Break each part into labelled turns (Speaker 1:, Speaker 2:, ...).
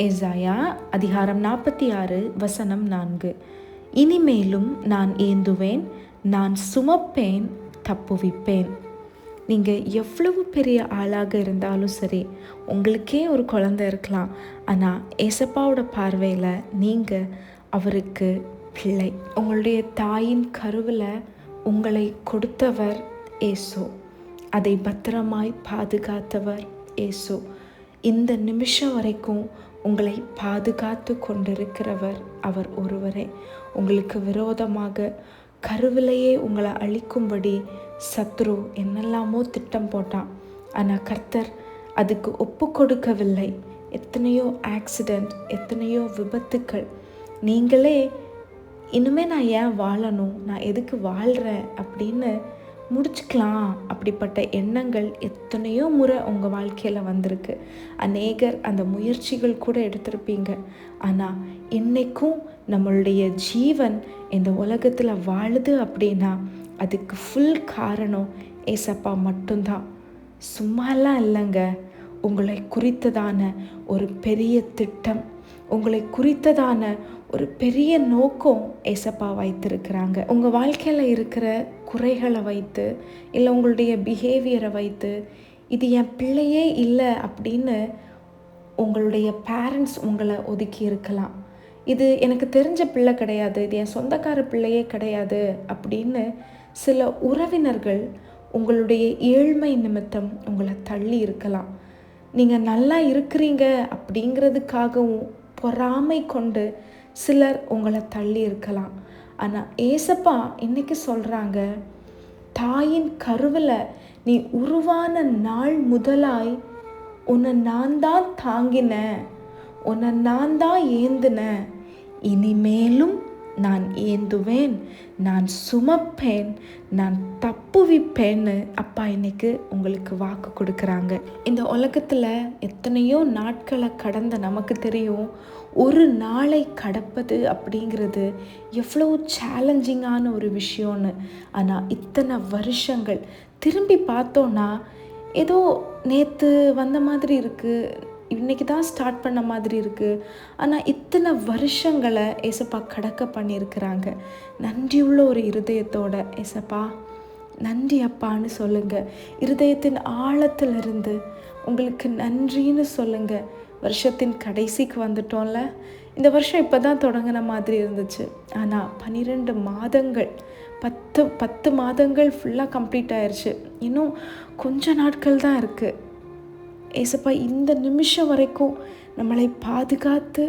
Speaker 1: ஏசாயா அதிகாரம் நாற்பத்தி ஆறு வசனம் நான்கு. இனிமேலும் நான் ஏந்துவேன் நான் சுமப்பேன் தப்புவிப்பேன். நீங்கள் எவ்வளவு பெரிய ஆளாக இருந்தாலும் சரி உங்களுக்கே ஒரு குழந்தை இருக்கலாம். ஆனால் ஏசப்பாவோட பார்வையில் நீங்கள் அவருக்கு பிள்ளை. உங்களுடைய தாயின் கருவில் உங்களை கொடுத்தவர் ஏசோ. அதை பத்திரமாய் பாதுகாத்தவர் ஏசோ. இந்த நிமிஷம் வரைக்கும் உங்களை பாதுகாத்து கொண்டிருக்கிறவர் அவர் ஒருவரே. உங்களுக்கு விரோதமாக கருவிலையே உங்களை அழிக்கும்படி சத்ரு என்னெல்லாமோ திட்டம் போட்டான். ஆனால் கர்த்தர் அதுக்கு ஒப்பு கொடுக்கவில்லை. எத்தனையோ ஆக்சிடெண்ட் எத்தனையோ விபத்துக்கள். நீங்களே இனிமே நான் ஏன் வாழணும்? நான் எதுக்கு வாழ்கிறேன் அப்படின்னு முடிச்சுக்கலாம். அப்படிப்பட்ட எண்ணங்கள் எத்தனையோ முறை உங்கள் வாழ்க்கையில் வந்திருக்கு. அநேகர் அந்த முயற்சிகள் கூட எடுத்திருப்பீங்க. ஆனால் என்றைக்கும் நம்மளுடைய ஜீவன் இந்த உலகத்தில் வாழுது அப்படின்னா அதுக்கு ஃபுல் காரணம் ஏசப்பா மட்டும்தான். சும்மாலாம் இல்லைங்க. உங்களை குறித்ததான ஒரு பெரிய திட்டம் உங்களை குறித்ததான ஒரு பெரிய நோக்கம் ஏசப்பா வைத்திருக்கிறாங்க. உங்கள் வாழ்க்கையில் இருக்கிற குறைகளை வைத்து இல்லை உங்களுடைய பிஹேவியரை வைத்து இது என் பிள்ளையே இல்லை அப்படின்னு உங்களுடைய பேரண்ட்ஸ் உங்களை ஒதுக்கி இருக்கலாம். இது எனக்கு தெரிஞ்ச பிள்ளை கிடையாது இது என் சொந்தக்கார பிள்ளையே கிடையாது அப்படின்னு சில உறவினர்கள் உங்களுடைய ஏழ்மை நிமித்தம் உங்களை தள்ளி இருக்கலாம். நீங்கள் நல்லா இருக்கிறீங்க அப்படிங்கிறதுக்காகவும் பொறாமை கொண்டு சிலர் உங்களை தள்ளி இருக்கலாம். ஆனால் ஏசப்பா இன்னைக்கு சொல்கிறாங்க தாயின் கருவில் நீ உருவான நாள் முதலாய் உன்னை நான் தான் தாங்கினேன் உன்னை நான் தான் ஏந்தினேன் இனிமேலும் நான் ஏந்துவேன் நான் சுமப்பேன் நான் தப்புவிப்பேன்னு அப்பா இன்னைக்கு உங்களுக்கு வாக்கு கொடுக்குறாங்க. இந்த உலகத்தில் எத்தனையோ நாட்களை கடந்த நமக்கு தெரியும். ஒரு நாளை கடப்பது அப்படிங்கிறது எவ்வளோ சேலஞ்சிங்கான ஒரு விஷயம்னு. ஆனால் இத்தனை வருஷங்கள் திரும்பி பார்த்தோன்னா ஏதோ நேற்று வந்த மாதிரி இருக்குது இன்றைக்கி தான் ஸ்டார்ட் பண்ண மாதிரி இருக்குது ஆனால் இத்தனை வருஷங்களை ஏசப்பா கடக்க பண்ணியிருக்கிறாங்க. நன்றியுள்ள ஒரு இருதயத்தோட ஏசப்பா நன்றி அப்பான்னு சொல்லுங்கள் இருதயத்தின் ஆழத்திலிருந்து உங்களுக்கு நன்றின்னு சொல்லுங்கள் வருஷத்தின் கடைசிக்கு வந்துட்டோம்ல? இந்த வருஷம் இப்போ தான் தொடங்கின மாதிரி இருந்துச்சு. ஆனால் பன்னிரெண்டு மாதங்கள் பத்து பத்து மாதங்கள் ஃபுல்லாக கம்ப்ளீட் ஆயிடுச்சு இன்னும் கொஞ்ச நாட்கள் தான் இருக்குது ஏசப்பா இந்த நிமிஷம் வரைக்கும் நம்மளை பாதுகாத்து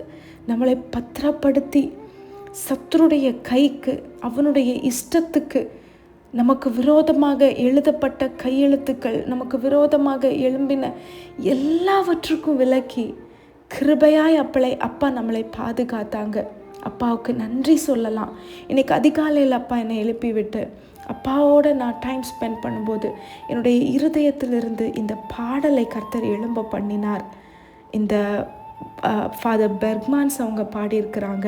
Speaker 1: நம்மளை பத்திரப்படுத்தி சத்துருடைய கைக்கு அவனுடைய இஷ்டத்துக்கு நமக்கு விரோதமாக எழுதப்பட்ட கையெழுத்துக்கள் நமக்கு விரோதமாக எழும்பின எல்லாவற்றுக்கும் விலக்கி கிருபையாய் அப்பளை அப்பா நம்மளை பாதுகாத்தாங்க. அப்பாவுக்கு நன்றி சொல்லலாம். இன்னைக்கு அதிகாலையில் அப்பா என்னை எழுப்பி விட்டு அப்பாவோட நான் டைம் ஸ்பெண்ட் பண்ணும்போது என்னுடைய இருதயத்திலிருந்து இந்த பாடலை கர்த்தர் எழும்ப பண்ணினார். இந்த ஃபாதர் பெர்க்மான்ஸ் அவங்க பாடியிருக்கிறாங்க.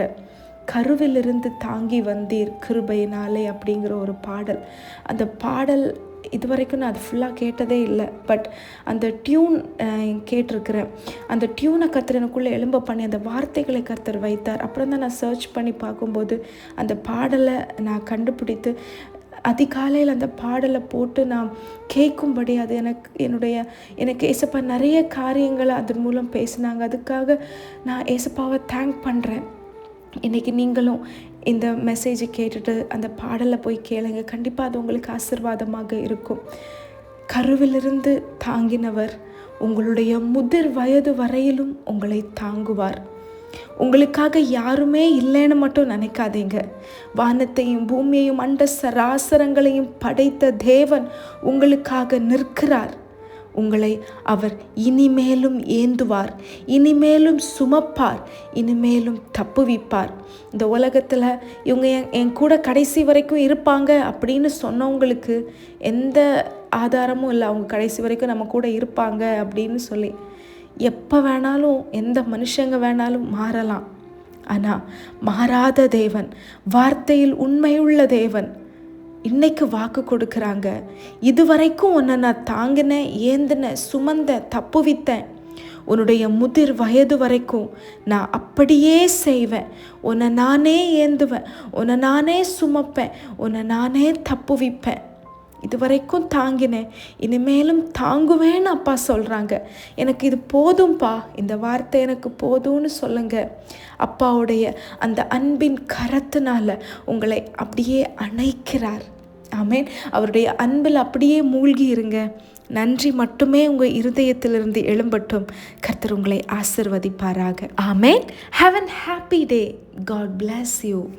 Speaker 1: கருவிலிருந்து தாங்கி வந்தீர் கிருபையினாலே அப்படிங்கிற ஒரு பாடல். அந்த பாடல் இது வரைக்கும் நான் அது ஃபுல்லாக கேட்டதே இல்லை. பட் அந்த டியூன் கேட்டிருக்கிறேன். அந்த டியூனை கர்த்தர் எனக்குள்ளே எலும்ப பண்ணி அந்த வார்த்தைகளை கர்த்தர் வைத்தார். அப்புறம் தான் நான் சர்ச் பண்ணி பார்க்கும்போது அந்த பாடலை நான் கண்டுபிடித்து அதிகாலையில் அந்த பாடலை போட்டு நான் கேட்கும்படி அது எனக்கு என்னுடைய எனக்கு ஏசப்பா நிறைய காரியங்களை அதன் மூலம் பேசினாங்க. அதுக்காக நான் ஏசப்பாவை தேங்க் பண்ணுறேன் இன்றைக்கி நீங்களும் இந்த மெசேஜை கேட்டுட்டு அந்த பாடலை போய் கேளுங்க. கண்டிப்பாக அது உங்களுக்கு ஆசிர்வாதமாக இருக்கும். கருவிலிருந்து தாங்கினவர் உங்களுடைய முதிர் வயது வரையிலும் உங்களை தாங்குவார். உங்களுக்காக யாருமே இல்லைன்னு மட்டும் நினைக்காதீங்க. வானத்தையும் பூமியையும் அண்ட சராசரங்களையும் படைத்த தேவன் உங்களுக்காக நிற்கிறார். உங்களை அவர் இனிமேலும் ஏந்துவார். இனிமேலும் சுமப்பார். இனிமேலும் தப்புவிப்பார். இந்த உலகத்தில் இவங்க என் என் கூட கடைசி வரைக்கும் இருப்பாங்க அப்படின்னு சொன்னவங்களுக்கு எந்த ஆதாரமும் இல்லை. அவங்க கடைசி வரைக்கும் நம்ம கூட இருப்பாங்க அப்படின்னு சொல்லி. எப்போ வேணாலும் எந்த மனுஷங்க வேணாலும் மாறலாம். ஆனால் மாறாத தேவன் வார்த்தையில் உண்மையுள்ள தேவன் இன்னைக்கு வாக்கு கொடுக்குறாங்க. இதுவரைக்கும் உன்னை நான் தாங்கினேன் ஏந்தினேன் சுமந்த தப்புவித்தேன். உன்னுடைய முதிர் வயது வரைக்கும் நான் அப்படியே செய்வேன். உன்னை நானே ஏந்துவேன். உன்னை நானே சுமப்பேன். உன்னை நானே தப்புவிப்பேன். இது வரைக்கும் தாங்கினேன். இனிமேலும் தாங்குவேன்னு அப்பா சொல்கிறாங்க எனக்கு இது போதும்பா. இந்த வார்த்தை எனக்கு போதும்னு சொல்லுங்க. அப்பாவுடைய அந்த அன்பின் கரத்தினால உங்களை அப்படியே அணைக்கிறார். ஆமேன். அவருடைய அன்பில் அப்படியே மூழ்கி இருங்க. நன்றி மட்டுமே உங்கள் இருதயத்திலிருந்து எழும்பட்டும். கர்த்தர் உங்களை ஆசிர்வதிப்பாராக. ஆமேன். Have an happy day God bless you